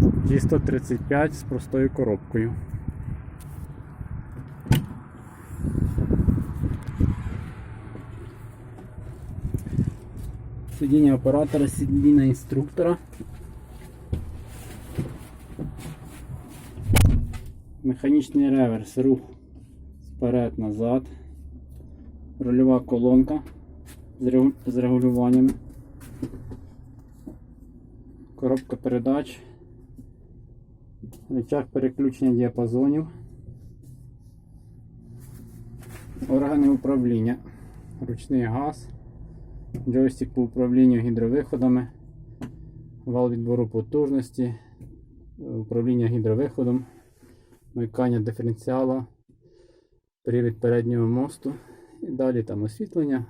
G135 з простою коробкою. Сидіння оператора, сидіння інструктора. Механічний реверс, рух вперед-назад. Рульова колонка з регулюванням. Коробка передач. Рычаг переключення діапазонів. Органи управління. Ручний газ. Джойстик по управлінню гідровиходами. Вал відбору потужності. Управління гідровиходом. Вмикання диференціала. Привід переднього мосту. І далі там освітлення.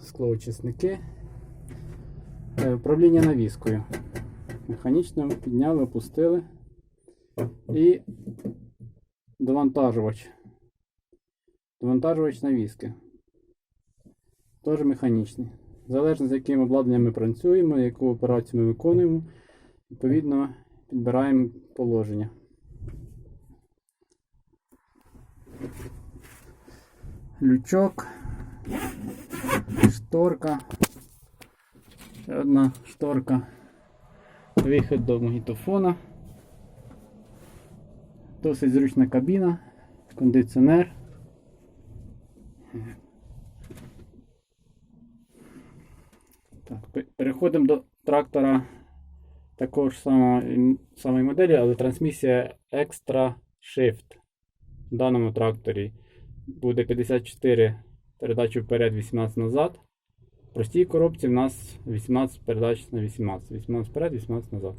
Склоочисники. Е, Управління навіскою. Механічно підняли, опустили. І довантажувач. Довантажувач навіски. Теж механічний. Залежно з яким обладнанням ми працюємо, яку операцію ми виконуємо, відповідно підбираємо положення. Лючок, шторка, ще одна шторка, вихід до магнітофона, досить зручна кабіна, кондиціонер. Так, переходимо до трактора такого ж самої моделі, але трансмісія Extra Shift. В даному тракторі буде 54 передачі вперед, 18 назад. Простій коробці в нас 18 передач на 18. 18 вперед, 18 назад.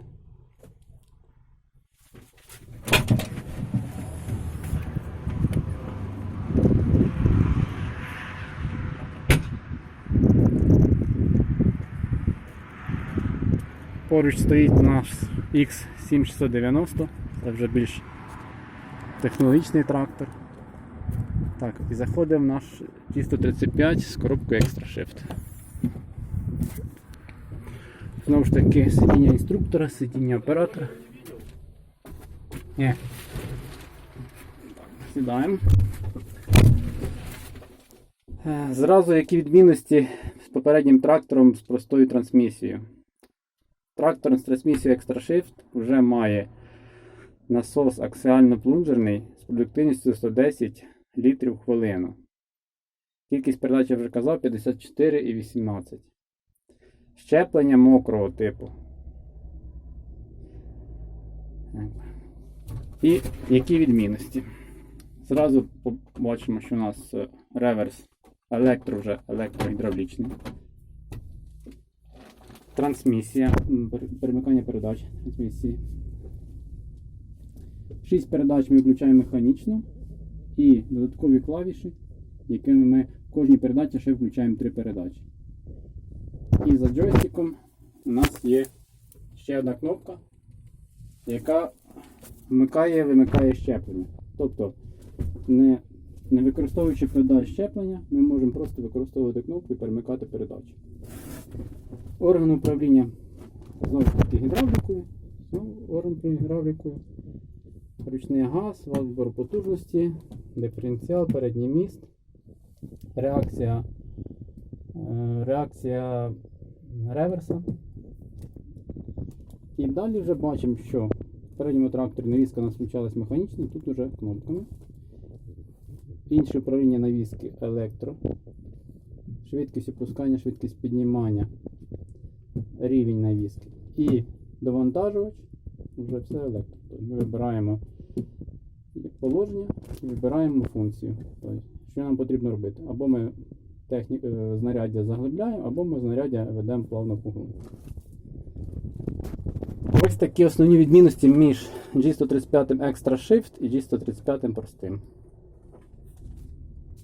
Поруч стоїть наш X7690. Це вже більш технологічний трактор. Так, і заходимо в наш T135 з коробкою Extra Shift. Знову ж таки, сидіння інструктора, сидіння оператора. Ні. Так, сідаємо. Е, Зразу які відмінності з попереднім трактором з простою трансмісією. Трактор з трансмісією Extra Shift вже має насос аксіально-плунжерний з продуктивністю 110 літрів в хвилину. Кількість передач я вже казав 54 і 18. Щеплення мокрого типу. І які відмінності? Зразу побачимо, що у нас е, реверс електро вже електрогідравлічний. Трансмісія, перемикання передач трансмісії. 6 передач ми включаємо механічно і додаткові клавіші, якими ми в кожній передачі ще включаємо 3 передачі. І за джойстиком у нас є ще одна кнопка, яка вмикає вимикає щеплення. Тобто, не, не використовуючи передач щеплення, ми можемо просто використовувати кнопку і перемикати передачі. Орган управління знову ж таки гідравлікою. Знову орган гідравлікою. Ручний газ, вал потужності, диференціал, передній міст, реакція, е, реакція реверса. І далі вже бачимо, що в передньому тракторі навіска у нас включалась механічно, тут вже кнопками. Інше управління навіски електро. Швидкість опускання, швидкість піднімання, рівень навіски. І довантажувач вже все електро. Тобто Ми вибираємо положення вибираємо функцію. Тобто, що нам потрібно робити? Або ми техні... е, знаряддя заглибляємо, або ми знаряддя ведемо плавно по ґрунту. Ось такі основні відмінності між G135 Extra Shift і G135 простим.